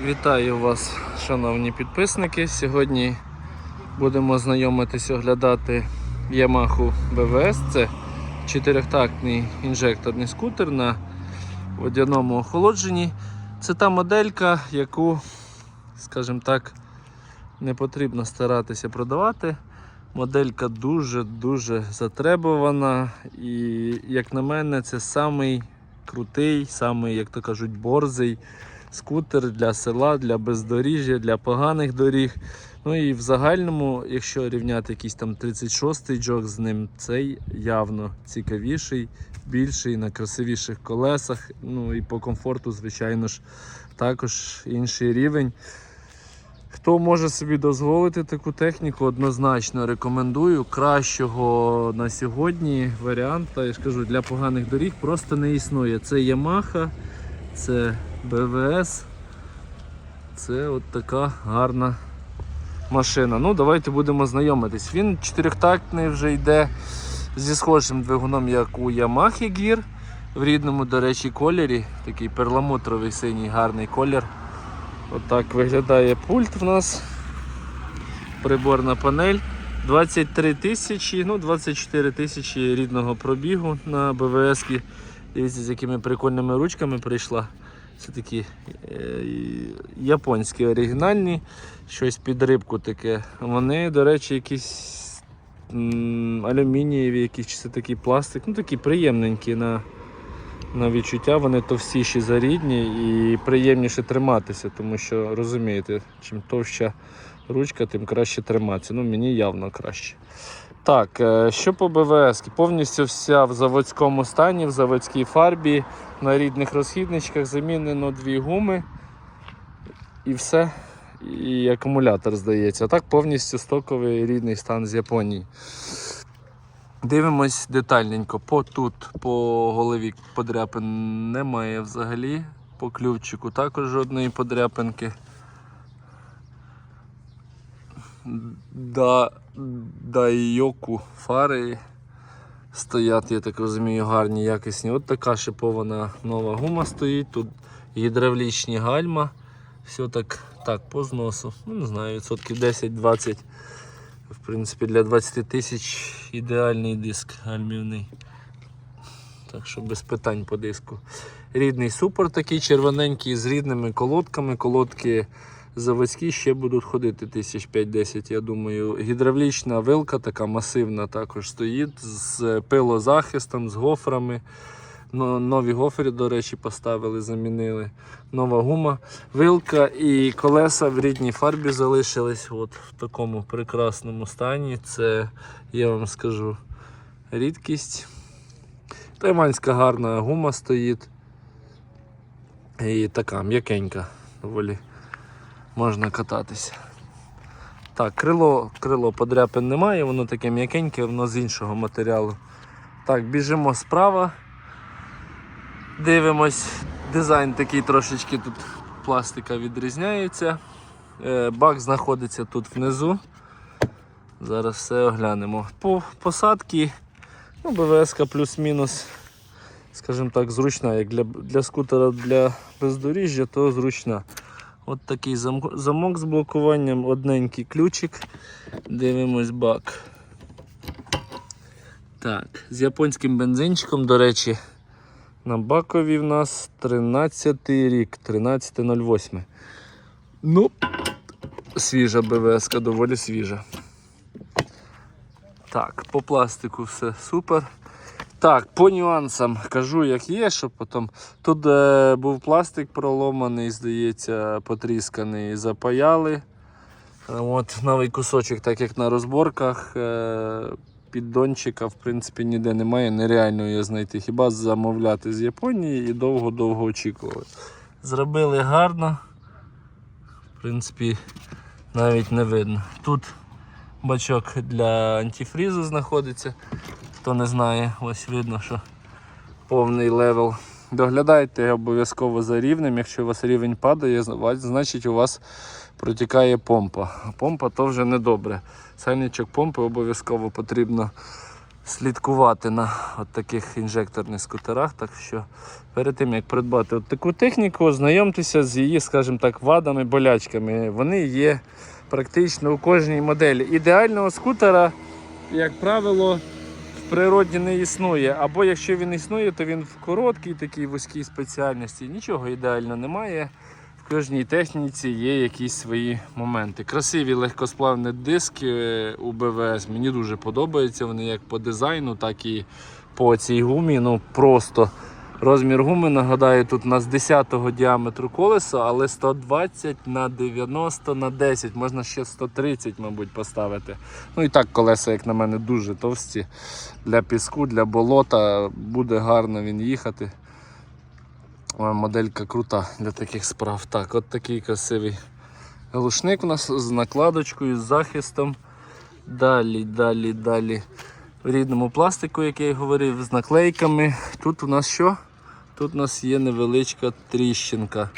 Вітаю вас, шановні підписники. Сьогодні будемо знайомитись, оглядати Yamaha BVS. Це чотирьохтактний інжекторний скутер на водяному охолодженні. Це та моделька, яку, скажімо так, не потрібно старатися продавати. Моделька дуже-дуже затребувана. І, як на мене, це самий крутий, самий, як то кажуть, борзий скутер для села, для бездоріжжя, для поганих доріг. Ну і в загальному, якщо рівняти якийсь там 36-й джок з ним, цей явно цікавіший, більший, на красивіших колесах. Ну і по комфорту, звичайно ж, також інший рівень. Хто може собі дозволити таку техніку, однозначно рекомендую. Кращого на сьогодні варіанта, я ж кажу, для поганих доріг просто не існує. Це Yamaha, це БВС. Це от така гарна машина. Ну, давайте будемо знайомитись. Він чотирьохтактний вже йде зі схожим двигуном, як у Yamaha Gear. В рідному, до речі, кольорі. Такий перламутровий синій гарний колір. Отак виглядає пульт в нас. Приборна панель. 23 тисячі, ну 24 тисячі рідного пробігу на БВС. Дивіться, з якими прикольними ручками прийшла. Це такі е, японські оригінальні, щось під рибку таке. Вони, до речі, якісь алюмінієві, якісь чи це такий пластик, ну такі приємненькі на, на відчуття. Вони товстіші за рідні і приємніше триматися, тому що розумієте, чим товща ручка, тим краще триматися. Ну, мені явно краще. Так, е, що по БВС? Повністю вся в заводському стані, в заводській фарбі, на рідних розхідничках замінено дві гуми і все. І акумулятор здається. Так повністю стоковий рідний стан з Японії. Дивимось детальненько. По тут, по голові подряпин немає взагалі. По ключику також жодної подряпинки. Да, дайоку фари стоять, я так розумію, гарні, якісні. От така шипована нова гума стоїть. Тут гідравлічні гальма. Все так, так, по зносу. Ну, не знаю, відсотків 10-20. В принципі, для 20 тисяч ідеальний диск гальмівний. Так що без питань по диску. Рідний супер такий червоненький з рідними колодками. Колодки заводські ще будуть ходити тисяч 5-10, я думаю. Гідравлічна вилка така масивна також стоїть з пилозахистом, з гофрами. Нові гофри, до речі, поставили, замінили. Нова гума. Вилка і колеса в рідній фарбі залишились от в такому прекрасному стані. Це, я вам скажу, рідкість. Тайванська гарна гума стоїть. І така м'якенька доволі можна кататися. Так, крило, крило подряпин немає, воно таке м'якеньке, воно з іншого матеріалу. Так, біжимо справа. Дивимось, дизайн такий трошечки тут пластика відрізняється. Е, Бак знаходиться тут внизу. Зараз все оглянемо. По посадці ну, БВС плюс-мінус, скажімо так, зручна. Як для, для скутера для бездоріжжя, то зручна. От такий зам- замок з блокуванням, одненький ключик. Дивимось бак. Так, з японським бензинчиком, до речі, на бакові в нас 13 рік, 13.08. Ну, свіжа БВС, доволі свіжа. Так, по пластику все супер. Так, по нюансам кажу, як є, що потім. Тут е, був пластик проломаний, здається, потрісканий, запаяли. Е, От Новий кусочок, так як на розборках. Е, піддончика, в принципі, ніде немає, нереально його знайти. Хіба замовляти з Японії і довго-довго очікували. Зробили гарно. В принципі, навіть не видно. Тут бачок для антифрізу знаходиться. Хто не знає, ось видно, що повний левел. Доглядайте обов'язково за рівнем. Якщо у вас рівень падає, значить у вас протікає помпа. А помпа то вже не добре. Сальничок помпи обов'язково потрібно слідкувати на от таких інжекторних скутерах. Так що перед тим як придбати от таку техніку, ознайомтеся з її, скажімо так, вадами, болячками. Вони є практично у кожній моделі. Ідеального скутера, як правило, природі не існує. Або якщо він існує, то він в короткій такій вузькій спеціальності. Нічого ідеально немає. В кожній техніці є якісь свої моменти. Красиві легкосплавні диски е, у БВС. Мені дуже подобаються. Вони як по дизайну, так і по цій гумі. Ну просто розмір гуми, нагадаю, тут у нас 10-го діаметру колеса, але 120 на 90 на 10. Можна ще 130, мабуть, поставити. Ну і так колеса, як на мене, дуже товсті. Для піску, для болота буде гарно він їхати. Моделька крута для таких справ. Так, от такий красивий глушник у нас з накладочкою, з захистом. Далі, далі, далі. В рідному пластику, як я і говорив, з наклейками. Тут у нас що? Тут у нас є невеличка тріщинка.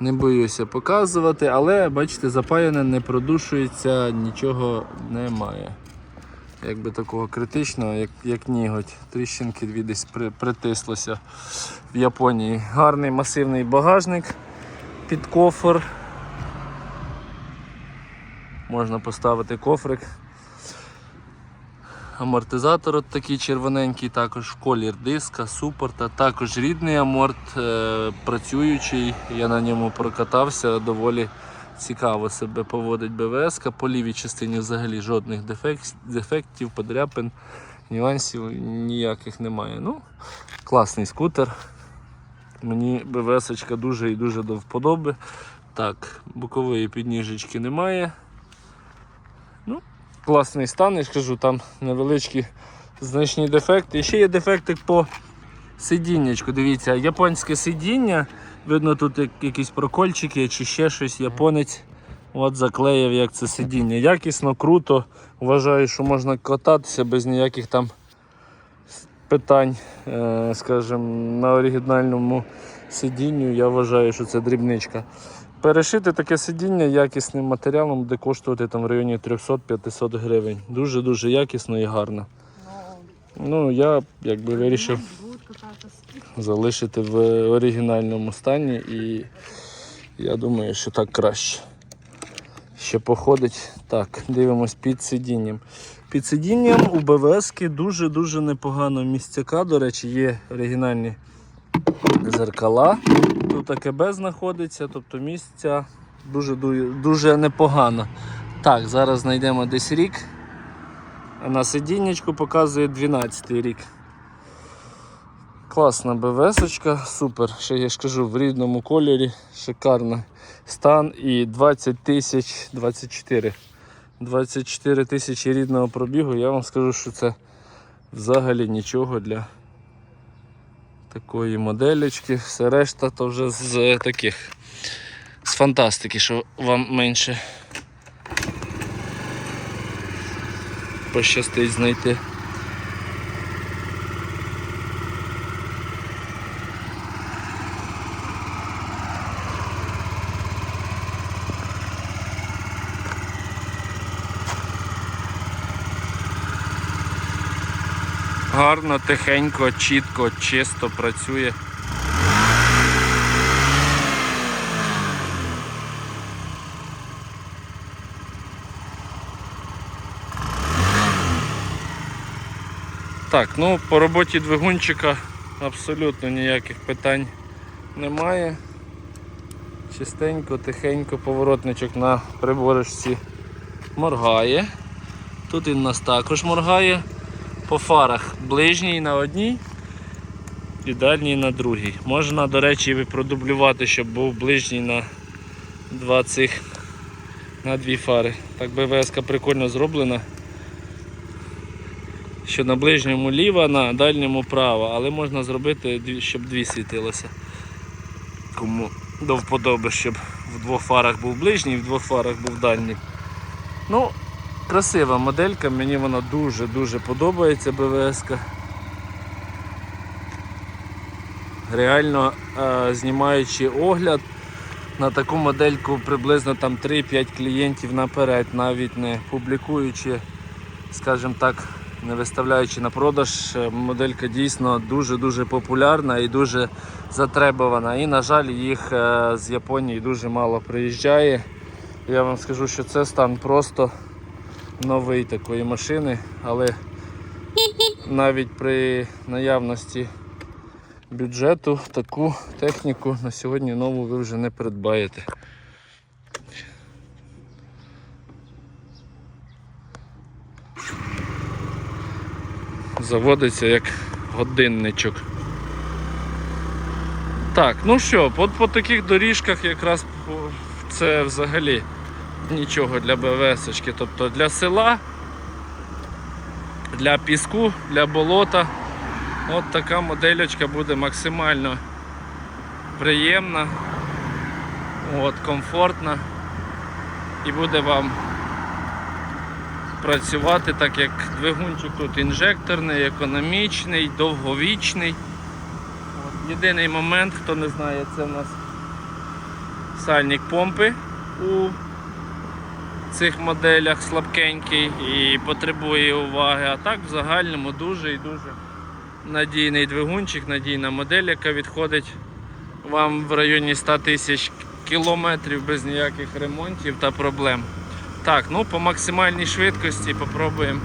Не боюся показувати, але бачите, запаяне, не продушується, нічого немає. Якби такого критичного, як, як ніготь. Тріщинки дві десь при, притислося в Японії. Гарний масивний багажник під кофр. Можна поставити кофрик. Амортизатор от такий червоненький, також колір диска, супорта, також рідний аморт, е, працюючий. Я на ньому прокатався, доволі цікаво себе поводить БВС. По лівій частині взагалі жодних дефект, дефектів, подряпин, нюансів ніяких немає. Ну, Класний скутер. Мені БВС дуже і дуже до вподоби. Так, бокової підніжечки немає. Класний стан, я ж кажу, там невеличкі значні дефекти. І ще є дефекти по сидіннячку. Дивіться, японське сидіння. Видно, тут якісь прокольчики чи ще щось. Японець от заклеїв, як це сидіння. Якісно, круто. Вважаю, що можна кататися без ніяких там питань, е, скажімо, на оригінальному сидінню. Я вважаю, що це дрібничка. Перешити таке сидіння якісним матеріалом буде коштувати там в районі 300-500 гривень. Дуже-дуже якісно і гарно. Ну, я якби вирішив залишити в оригінальному стані і я думаю, що так краще. Ще походить. Так, дивимось під сидінням. Під сидінням у БВС дуже-дуже непогано місцяка. До речі, є оригінальні зеркала. Тут АКБ знаходиться, тобто місця дуже, дуже непогано. Так, зараз знайдемо десь рік. На сидіннячку показує 12 рік. Класна БВС-очка, супер. Ще я ж кажу, в рідному кольорі, шикарний стан і 20 тисяч 24. 24 тисячі рідного пробігу. Я вам скажу, що це взагалі нічого для такої моделечки. Все решта то вже з таких з фантастики, що вам менше пощастить знайти. Гарно, тихенько, чітко, чисто працює. Так, ну по роботі двигунчика абсолютно ніяких питань немає. Чистенько, тихенько, поворотничок на приборочці моргає. Тут він нас також моргає. По фарах ближній на одній і дальній на другій. Можна, до речі, продублювати, щоб був ближній на два цих на дві фари. Так БВС прикольно зроблена. Що на ближньому ліва, на дальньому права, але можна зробити, щоб дві світилося. Кому до вподоби, щоб в двох фарах був ближній, в двох фарах був дальній. Ну, Красива моделька, мені вона дуже-дуже подобається БВС. -ка. Реально е, знімаючи огляд на таку модельку приблизно там 3-5 клієнтів наперед, навіть не публікуючи, скажімо так, не виставляючи на продаж, е, моделька дійсно дуже-дуже популярна і дуже затребувана. І, на жаль, їх е, з Японії дуже мало приїжджає. Я вам скажу, що це стан просто новий такої машини, але навіть при наявності бюджету таку техніку на сьогодні нову ви вже не придбаєте. Заводиться як годинничок. Так, ну що, по, по таких доріжках якраз це взагалі нічого для БВС-очки. Тобто для села, для піску, для болота. От така модельочка буде максимально приємна, от, комфортна і буде вам працювати так, як двигунчик тут інжекторний, економічний, довговічний. От, єдиний момент, хто не знає, це в нас сальник помпи у цих моделях слабкенький і потребує уваги. А так в загальному дуже і дуже надійний двигунчик, надійна модель, яка відходить вам в районі 100 тисяч кілометрів без ніяких ремонтів та проблем. Так, ну по максимальній швидкості попробуємо.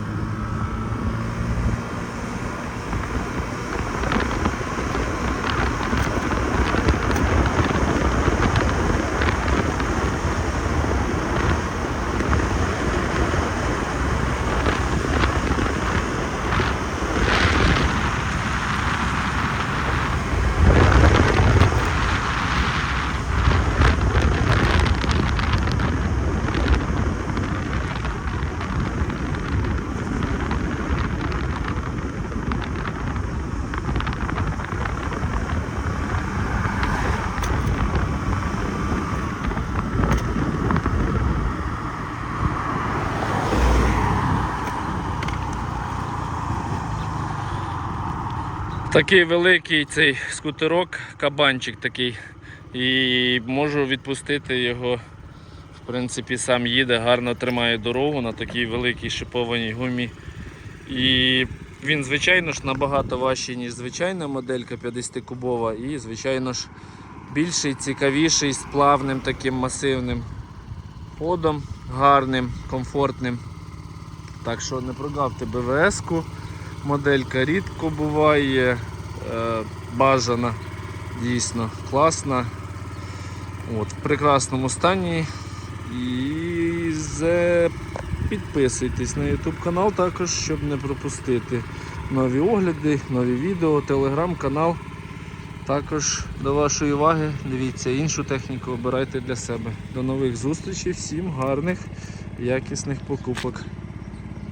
Такий великий цей скутерок, кабанчик такий. І можу відпустити його. В принципі, сам їде, гарно тримає дорогу на такій великій шипованій гумі. І він, звичайно ж, набагато важчий, ніж звичайна моделька 50-кубова. І, звичайно ж, більший, цікавіший, з плавним таким масивним ходом, гарним, комфортним. Так що не прогавте БВС-ку. Моделька рідко буває, е, бажана, дійсно класна. От, в прекрасному стані. І підписуйтесь на YouTube канал також, щоб не пропустити нові огляди, нові відео, телеграм-канал. Також до вашої уваги, дивіться іншу техніку обирайте для себе. До нових зустрічей, всім гарних, якісних покупок.